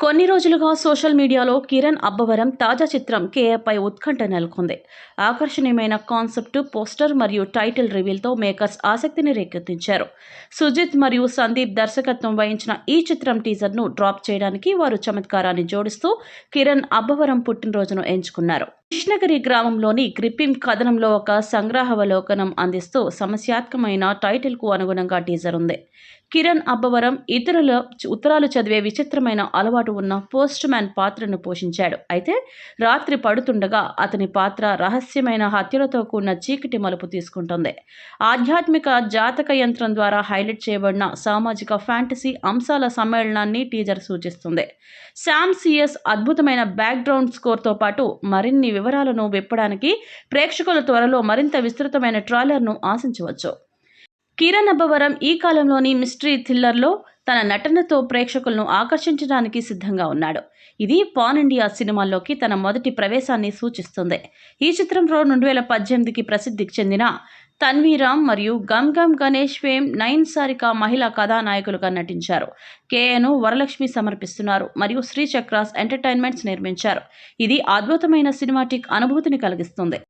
కొన్ని రోజులుగా సోషల్ మీడియాలో కిరణ్ అబ్బవరం తాజా చిత్రం కేఏపై ఉత్కంఠ నెలకొంది. ఆకర్షణీయమైన కాన్సెప్ట్ పోస్టర్ మరియు టైటిల్ రివీల్తో మేకర్స్ ఆసక్తిని రేకెత్తించారు. సుజిత్ మరియు సందీప్ దర్శకత్వం వహించిన ఈ చిత్రం టీజర్ను డ్రాప్ చేయడానికి వారు చమత్కారాన్ని జోడిస్తూ కిరణ్ అబ్బవరం పుట్టినరోజును ఎంచుకున్నారు. కృష్ణగిరి గ్రామంలోని గ్రిప్పింగ్ కథనంలో ఒక సంగ్రహావలోకనం అందిస్తూ సమస్యాత్మకమైన టైటిల్కు అనుగుణంగా టీజర్ ఉంది. కిరణ్ అబ్బవరం ఇతరుల ఉత్తరాలు చదివే విచిత్రమైన అలవాటు ఉన్న పోస్ట్ మ్యాన్ పాత్రను పోషించాడు. అయితే రాత్రి పడుతుండగా అతని పాత్ర రహస్యమైన హత్యలతో కూడిన చీకటి మలుపు తీసుకుంటుంది. ఆధ్యాత్మిక జాతక యంత్రం ద్వారా హైలైట్ చేయబడిన సామాజిక ఫ్యాంటసీ అంశాల సమ్మేళనాన్ని టీజర్ సూచిస్తుంది. శామ్ సిఎస్ అద్భుతమైన బ్యాక్గ్రౌండ్ స్కోర్తో పాటు మరిన్ని వివరాలను విప్పడానికి ప్రేక్షకుల త్వరలో మరింత విస్తృతమైన ట్రాలర్ను ఆశించవచ్చు. కిరణ్ అబ్బవరం ఈ కాలంలోని మిస్టరీ థ్రిల్లర్లో తన నటనతో ప్రేక్షకులను ఆకర్షించడానికి సిద్ధంగా ఉన్నాడు. ఇది పాన్ ఇండియా సినిమాల్లోకి తన మొదటి ప్రవేశాన్ని సూచిస్తుంది. ఈ చిత్రంలో రెండు వేల పద్దెనిమిదికి ప్రసిద్ధికి చెందిన తన్వీరామ్ మరియు గమ్ గమ్ గణేష్ ఫేమ్ నైన్ సారిక మహిళా కథానాయకులుగా నటించారు. కేఏను వరలక్ష్మి సమర్పిస్తున్నారు మరియు శ్రీ చక్రాస్ ఎంటర్టైన్మెంట్స్ నిర్మించారు. ఇది అద్భుతమైన సినిమాటిక్ అనుభూతిని కలిగిస్తుంది.